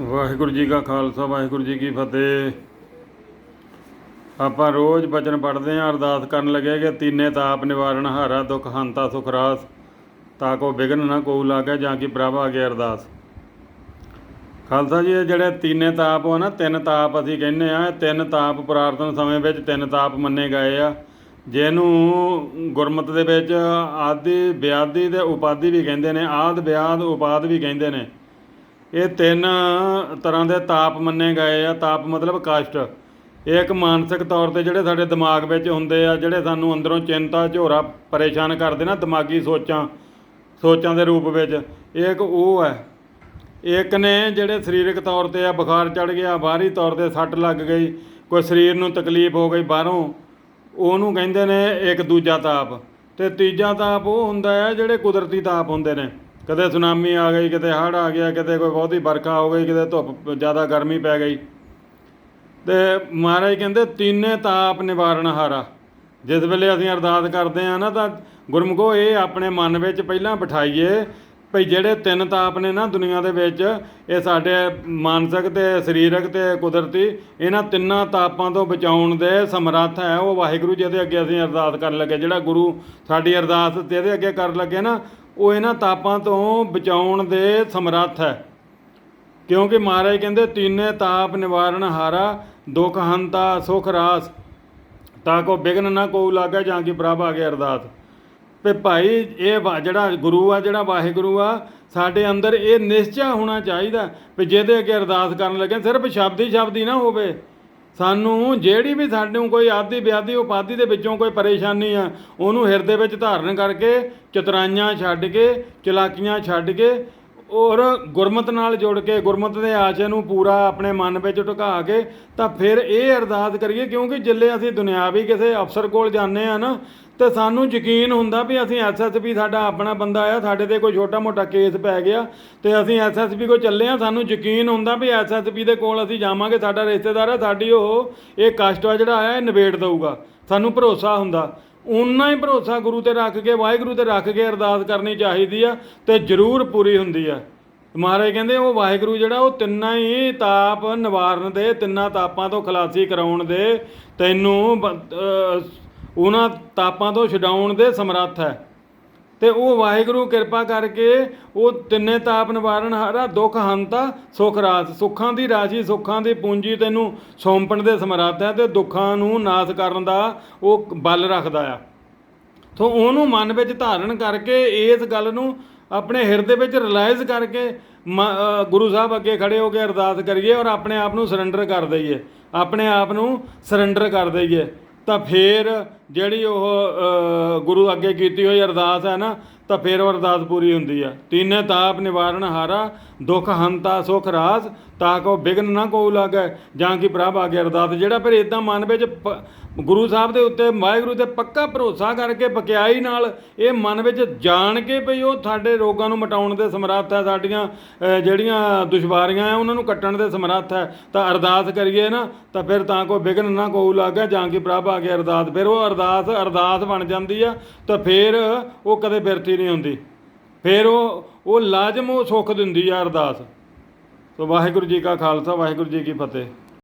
ਵਾਹਿਗੁਰੂ ਜੀ ਕਾ ਖਾਲਸਾ, ਵਾਹਿਗੁਰੂ ਜੀ ਕੀ ਫਤਿਹ। ਆਪਾਂ ਰੋਜ਼ ਬਚਨ ਪੜ੍ਹਦੇ ਆਂ ਅਰਦਾਸ ਕਰਨ ਲੱਗੇ ਕਿ ਤੀਨੇ ਤਾਪ ਨਿਵਾਰਨ, ਹਾਰਾ ਦੁਖ, ਹੰਤਾ ਸੁਖ ਰਾਸ, ਤਾਂ ਕੋ ਬਿਗਨ ਨਾ ਕੋ ਲਾਗੇ, ਜਾਂ ਕਿ ਪ੍ਰਭ ਆਗੇ ਅਰਦਾਸ। ਖਾਲਸਾ ਜੀ ਜਿਹੜੇ ਤੀਨੇ ਤਾਪ ਆ ਨਾ, ਤਿੰਨ ਤਾਪ ਅਸੀਂ ਕਹਿੰਦੇ ਆ ਤਿੰਨ ਤਾਪ ਪ੍ਰਾਰਥਨਾ ਸਮੇਂ ਵਿੱਚ ਤਿੰਨ ਤਾਪ ਮੰਨੇ ਗਏ ਆ। ਜਿਹਨੂੰ ਗੁਰਮਤਿ ਦੇ ਵਿੱਚ ਆਦਿ ਵਿਆਦੀ ਤੇ ਉਪਾਦੀ ਵੀ ਕਹਿੰਦੇ ਨੇ, ਆਦ ਵਿਆਦ ਉਪਾਦ ਵੀ ਕਹਿੰਦੇ ਨੇ। ਇਹ ਤਿੰਨ ਤਰ੍ਹਾਂ ਦੇ ਤਾਪ ਮੰਨੇ ਗਏ ਆ। ਤਾਪ ਮਤਲਬ ਕਸ਼ਟ। ਇਹ ਇੱਕ ਮਾਨਸਿਕ ਤੌਰ ਤੇ ਜਿਹੜੇ ਸਾਡੇ ਦਿਮਾਗ ਵਿੱਚ ਹੁੰਦੇ ਆ, ਜਿਹੜੇ ਸਾਨੂੰ ਅੰਦਰੋਂ ਚਿੰਤਾ, ਝੋਰਾ ਪਰੇਸ਼ਾਨ ਕਰਦੇ ਨਾ ਦਿਮਾਗੀ ਸੋਚਾਂ ਸੋਚਾਂ ਦੇ ਰੂਪ ਵਿੱਚ ਇੱਕ ਉਹ ਹੈ। ਇੱਕ ਨੇ ਜਿਹੜੇ ਸਰੀਰਕ ਤੌਰ ਤੇ ਆ, ਬੁਖਾਰ ਚੜ ਗਿਆ, ਬਾਹਰੀ ਤੌਰ ਤੇ ਸੱਟ ਲੱਗ ਗਈ, ਕੋਈ ਸਰੀਰ ਨੂੰ ਤਕਲੀਫ ਹੋ ਗਈ ਬਾਹਰੋਂ, ਉਹਨੂੰ ਕਹਿੰਦੇ ਨੇ ਇੱਕ ਦੂਜਾ ਤਾਪ। ਤੇ ਤੀਜਾ ਤਾਪ ਉਹ ਹੁੰਦਾ ਹੈ ਜਿਹੜੇ ਕੁਦਰਤੀ ਤਾਪ ਹੁੰਦੇ ਨੇ। ਕਦੇ ਸੁਨਾਮੀ ਆ ਗਈ ਕਿਤੇ ਹੜ੍ਹ ਆ ਗਿਆ ਕਿਤੇ ਕੋਈ ਬਹੁਤੀ ਵਰਖਾ ਹੋ ਗਈ ਕਿਤੇ ਧੁੱਪ ਜ਼ਿਆਦਾ ਗਰਮੀ ਪੈ ਗਈ। ਤੇ ਮਹਾਰਾਜ ਕਹਿੰਦੇ ਤਿੰਨੇ ਤਾਪ ਨਿਵਾਰਨ ਹਾਰਾ। ਜਿਸ ਵੇਲੇ ਅਸੀਂ ਅਰਦਾਸ ਕਰਦੇ ਆ ਨਾ, ਤਾਂ ਗੁਰਮੁਖੋ, ਇਹ ਆਪਣੇ ਮਨ ਵਿੱਚ ਪਹਿਲਾਂ ਬਿਠਾਈਏ ਭਈ ਜਿਹੜੇ ਤਿੰਨ ਤਾਪ ਨੇ ਨਾ ਦੁਨੀਆ ਦੇ ਵਿੱਚ, ਇਹ ਸਾਡੇ ਮਾਨਸਿਕ ਤੇ ਸਰੀਰਕ ਤੇ ਕੁਦਰਤੀ, ਇਹਨਾਂ ਤਿੰਨਾਂ ਤਾਪਾਂ ਤੋਂ ਬਚਾਉਣ ਦੇ ਸਮਰੱਥ ਹੈ। ਉਹ ਵਾਹਿਗੁਰੂ ਜਿਹਦੇ ਅੱਗੇ ਅਸੀਂ ਅਰਦਾਸ ਕਰਨ ਲੱਗੇ। ਜਿਹੜਾ ਗੁਰੂ ਸਾਡੀ ਅਰਦਾਸ ਜਿਹਦੇ ਅੱਗੇ ਕਰਨ ਲੱਗੇ ਨਾ ਉਹ ਇਹਨਾਂ ਤਾਪਾਂ ਤੋਂ ਬਚਾਉਣ ਦੇ ਸਮਰੱਥ ਹੈ। ਕਿਉਂਕਿ ਮਹਾਰਾਜ ਕਹਿੰਦੇ, ਤੀਨੇ ਤਾਪ ਨਿਵਾਰਨ ਹਾਰਾ, ਦੁਖ ਹੰਤਾ ਸੁਖ ਰਾਸ। ਤਾਂ ਕੋ ਬਿਗਨ ਨਾ ਕੋ ਲਾਗਾ ਜਾਂ ਕਿ ਪ੍ਰਭ ਆ ਗਿਆ ਅਰਦਾਸ। ਤੇ ਭਾਈ, ਇਹ ਵਾ- ਜਿਹੜਾ ਗੁਰੂ ਆ, ਜਿਹੜਾ ਵਾਹਿਗੁਰੂ ਆ, ਸਾਡੇ ਅੰਦਰ ਇਹ ਨਿਸ਼ਚਾ ਹੋਣਾ ਚਾਹੀਦਾ ਵੀ ਜਿਹਦੇ ਅੱਗੇ ਅਰਦਾਸ ਕਰਨ ਲੱਗੇ, ਸਿਰਫ ਸ਼ਬਦ ਹੀ ਸ਼ਬਦ ਹੀ ਨਾ ਹੋਵੇ। ਸਾਨੂੰ ਜਿਹੜੀ ਵੀ ਸਾਨੂੰ ਕੋਈ ਆਦੀ ਵਿਆਦੀ ਉਪਾਦੀ ਦੇ ਵਿੱਚੋਂ ਕੋਈ ਪਰੇਸ਼ਾਨੀ ਆ, ਉਹਨੂੰ ਹਿਰਦੇ ਵਿੱਚ ਧਾਰਨ ਕਰਕੇ ਚਤਰਾਈਆਂ ਛੱਡ ਕੇ, ਚਲਾਕੀਆਂ ਛੱਡ ਕੇ ਔਰ ਗੁਰਮਤ ਨਾਲ ਜੁੜ ਕੇ ਗੁਰਮਤ ਦੇ ਆਸ਼ੇ ਨੂੰ ਪੂਰਾ ਆਪਣੇ ਮਨ ਵਿੱਚ ਢੁਕਾ ਕੇ ਤਾਂ ਫਿਰ ਇਹ ਅਰਦਾਸ ਕਰੀਏ, ਕਿਉਂਕਿ ਜਿੱਲੇ ਅਸੀਂ ਦੁਨਿਆਵੀ ਕਿਸੇ ਅਫਸਰ ਕੋਲ ਜਾਂਦੇ ਆ ਨਾ, ਤੇ ਸਾਨੂੰ ਯਕੀਨ ਹੁੰਦਾ ਵੀ ਅਸੀਂ ਐਸਐਸਪੀ ਸਾਡਾ ਆਪਣਾ ਬੰਦਾ ਆ, ਸਾਡੇ ਤੇ ਕੋਈ ਛੋਟਾ ਮੋਟਾ ਕੇਸ ਪੈ ਗਿਆ, ਤੇ ਅਸੀਂ ਐਸਐਸਪੀ ਕੋਲ ਚੱਲੇ ਆ ਸਾਨੂੰ ਯਕੀਨ ਹੁੰਦਾ ਵੀ ਐਸਐਸਪੀ ਦੇ ਕੋਲ ਅਸੀਂ ਜਾਵਾਂਗੇ, ਸਾਡਾ ਰਿਸ਼ਤੇਦਾਰ ਆ, ਸਾਡੀ ਉਹ, ਇਹ ਕਸ਼ਟ ਆ ਜਿਹੜਾ ਆਇਆ, ਇਹ ਨਿਬੇੜ ਦਊਗਾ, ਸਾਨੂੰ ਭਰੋਸਾ ਹੁੰਦਾ। ਉਨਾ ਹੀ ਭਰੋਸਾ ਗੁਰੂ ਤੇ ਰੱਖ ਕੇ, ਵਾਹਿਗੁਰੂ ਤੇ ਰੱਖ ਕੇ ਅਰਦਾਸ ਕਰਨੀ ਚਾਹੀਦੀ ਆ ਤੇ ਜ਼ਰੂਰ ਪੂਰੀ ਹੁੰਦੀ ਆ। ਮਹਾਰਾਜ ਕਹਿੰਦੇ, ਉਹ ਵਾਹਿਗੁਰੂ ਜਿਹੜਾ, ਉਹ ਤਿੰਨਾਂ ਹੀ ਤਾਪ ਨਿਵਾਰਨ ਦੇ, ਤਿੰਨਾਂ ਤਾਪਾਂ ਤੋਂ ਖਲਾਸੀ ਕਰਾਉਣ ਦੇ, ਤੈਨੂੰ ਉਹਨਾਂ ਤਾਪਾਂ ਤੋਂ ਛਡਾਉਣ ਦੇ ਸਮਰੱਥ ਹੈ। ਤੇ ਉਹ ਵਾਹਿਗੁਰੂ ਕਿਰਪਾ ਕਰਕੇ ਉਹ ਤਿੰਨੇ ਤਾਪ ਨਿਵਾਰਨ ਹਾਰਾ, ਦੁੱਖ, ਹੰਤਾ, ਸੁਖ, ਰਾਸ। ਸੁੱਖਾਂ ਦੀ ਰਾਸ਼ੀ, ਸੁੱਖਾਂ ਦੀ ਪੂੰਜੀ ਤੈਨੂੰ ਸੌਂਪਣ ਦੇ ਸਮਰੱਥ ਹੈ ਤੇ ਦੁੱਖਾਂ ਨੂੰ ਨਾਸ ਕਰਨ ਦਾ ਉਹ ਬਲ ਰੱਖਦਾ ਆ। ਸੋ ਉਹਨੂੰ ਮਨ ਵਿੱਚ ਧਾਰਨ ਕਰਕੇ ਇਸ ਗੱਲ ਨੂੰ ਆਪਣੇ ਹਿਰਦੇ ਵਿੱਚ ਰਿਲਾਈਜ਼ ਕਰਕੇ ਮ- ਗੁਰੂ ਸਾਹਿਬ ਅੱਗੇ ਖੜੇ ਹੋ ਕੇ ਅਰਦਾਸ ਕਰੀਏ ਔਰ ਆਪਣੇ ਆਪ ਨੂੰ ਸਰੈਂਡਰ ਕਰ ਦਈਏ। ਆਪਣੇ ਆਪ ਨੂੰ ਸਰੈਂਡਰ ਕਰ ਦਈਏ। ਤਾਂ ਫੇਰ ਜਿਹੜੀ ਉਹ ਗੁਰੂ ਅੱਗੇ ਕੀਤੀ ਹੋਈ ਅਰਦਾਸ ਹੈ ਨਾ, ਤਾਂ ਫਿਰ ਉਹ ਅਰਦਾਸ ਪੂਰੀ ਹੁੰਦੀ ਆ। ਤੀਨੇ ਤਾਪ ਨਿਵਾਰਨ ਹਾਰਾ, ਦੁੱਖ ਹੰਤਾ ਸੁਖ ਰਾਸ, ਤਾਂ ਕੋ ਬਿਗਨ ਨਾ ਕੋ ਲਾਗੇ, ਜਾਂ ਕਿ ਪ੍ਰਭ ਆ ਗਿਆ ਅਰਦਾਸ। ਜਿਹੜਾ ਫਿਰ ਇਦਾਂ ਮਨ ਵਿੱਚ ਪ- ਗੁਰੂ ਸਾਹਿਬ ਦੇ ਉੱਤੇ, ਵਾਹਿਗੁਰੂ ਤੇ ਪੱਕਾ ਭਰੋਸਾ ਕਰਕੇ ਪਕਿਆਈ ਨਾਲ, ਇਹ ਮਨ ਵਿੱਚ ਜਾਣ ਕੇ ਭਈ ਉਹ ਸਾਡੇ ਰੋਗਾਂ ਨੂੰ ਮਿਟਾਉਣ ਦੇ ਸਮਰੱਥ ਹੈ, ਸਾਡੀਆਂ ਜਿਹੜੀਆਂ ਦੁਸ਼ਵਾਰੀਆਂ ਆ ਉਹਨਾਂ ਨੂੰ ਕੱਟਣ ਦੇ ਸਮਰੱਥ ਹੈ। ਤਾਂ ਅਰਦਾਸ ਕਰੀਏ ਨਾ, ਤਾਂ ਫਿਰ ਤਾਂ ਕੋ ਬਿਗਨ ਨਾ ਕੋ ਲਾਗੇ, ਜਾਂ ਕਿ ਪ੍ਰਭ ਆ ਗਿਆ ਅਰਦਾਸ। ਫਿਰ ਉਹ ਅਰਦਾਸ ਅਰਦਾਸ ਬਣ ਜਾਂਦੀ ਆ, ਤਾਂ ਫਿਰ ਉਹ ਕਦੇ ਬਿਰਥੀ ਨਹੀਂ ਹੁੰਦੀ। ਫਿਰ ਉਹ ਉਹ ਲਾਜ਼ਮ ਉਹ ਸੁੱਖ ਦਿੰਦੀ ਆ ਅਰਦਾਸ। ਸੋ ਵਾਹਿਗੁਰੂ ਜੀ ਕਾ ਖਾਲਸਾ, ਵਾਹਿਗੁਰੂ ਜੀ ਕੀ ਫਤਿਹ।